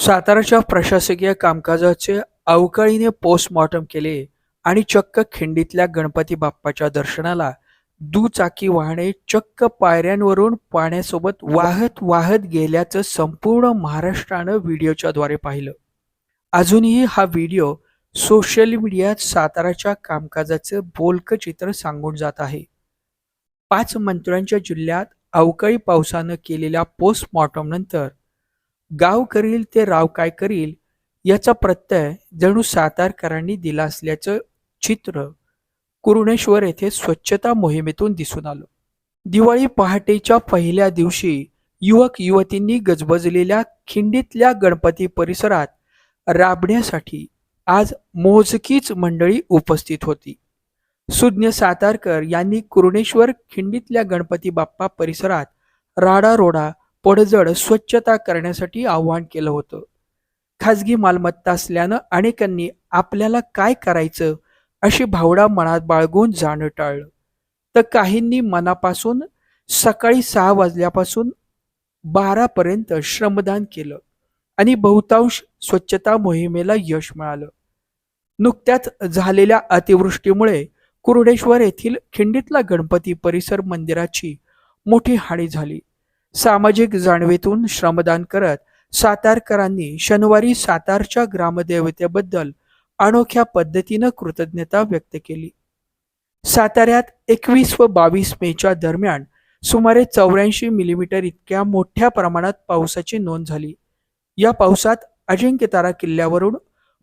साताराच्या प्रशासकीय कामकाजाचे अवकाळीने पोस्टमॉर्टम केले आणि चक्क खिंडीतल्या गणपती बाप्पाच्या दर्शनाला दुचाकी वाहने चक्क पायऱ्यांवरून पाण्यासोबत वाहत वाहत गेल्याचं संपूर्ण महाराष्ट्रानं व्हिडिओच्या द्वारे पाहिलं. अजूनही हा व्हिडिओ सोशल मीडियात साताराच्या कामकाजाचं बोलकं चित्र सांगून जात आहे. पाच मंत्र्यांच्या जिल्ह्यात अवकाळी पावसानं केलेल्या पोस्टमॉर्टम नंतर गाव करील ते राव काय करील याचा प्रत्यय जणू सातारकरांनी दिला असल्याचं चित्र कुरुणेश्वर येथे स्वच्छता मोहिमेतून दिसून आलं. दिवाळी पहाटेच्या पहिल्या दिवशी युवक युवतींनी गजबजलेल्या खिंडीतल्या गणपती परिसरात राबण्यासाठी आज मोजकीच मंडळी उपस्थित होती. सुज्ञ सातारकर यांनी कुरुणेश्वर खिंडीतल्या गणपती बाप्पा परिसरात राडारोडा पडझड स्वच्छता करण्यासाठी आवाहन केलं होतं. खाजगी मालमत्ता असल्यानं अनेकांनी आपल्याला काय करायचं अशी भावना मनात बाळगून जाणं टाळलं. तर काहींनी मनापासून सकाळी सहा वाजल्यापासून बारापर्यंत श्रमदान केलं आणि बहुतांश स्वच्छता मोहिमेला यश मिळालं. नुकत्याच झालेल्या अतिवृष्टीमुळे कुर्डेश्वर येथील खिंडीतला गणपती परिसर मंदिराची मोठी हानी झाली. सामाजिक जाणवेतून श्रमदान करत सातारकरांनी शनिवारी सातारच्या ग्रामदेवतेबद्दल अनोख्या पद्धतीनं कृतज्ञता व्यक्त केली. साताऱ्यात एकवीस व बावीस मेच्या दरम्यान सुमारे चौऱ्याऐंशी मिलीमीटर इतक्या मोठ्या प्रमाणात पावसाची नोंद झाली. या पावसात अजिंक्यतारा किल्ल्यावरून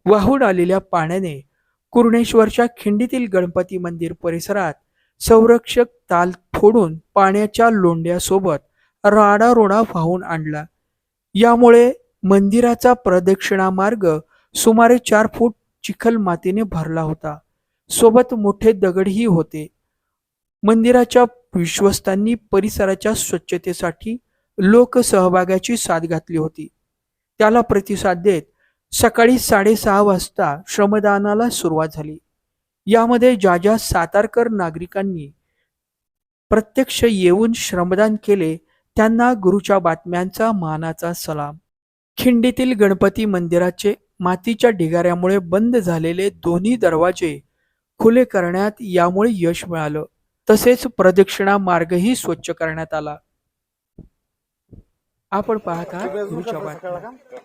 वाहून आलेल्या पाण्याने कुर्णेश्वरच्या खिंडीतील गणपती मंदिर परिसरात संरक्षक ताल फोडून पाण्याच्या लोंढ्यासोबत राडारोडा वाहून आणला. यामुळे मंदिराचा प्रदक्षिणा मार्ग सुमारे चार फूट चिखल मातीने भरला होता. सोबत मोठे दगडही होते. मंदिराच्या विश्वस्तांनी परिसराच्या स्वच्छतेसाठी लोकसहभागाची साथ घातली होती. त्याला प्रतिसाद देत सकाळी साडेसहा वाजता श्रमदानाला सुरुवात झाली. यामध्ये ज्या ज्या सातारकर नागरिकांनी प्रत्यक्ष येऊन श्रमदान केले त्यांना गुरुच्या बातम्यांचा मानाचा सलाम. खिंडीतील गणपती मंदिराचे मातीच्या ढिगाऱ्यामुळे बंद झालेले दोन्ही दरवाजे खुले करण्यात यामुळे यश मिळालं. तसेच प्रदक्षिणा मार्गही स्वच्छ करण्यात आला. आपण पाहता गुरुच्या बातम्या.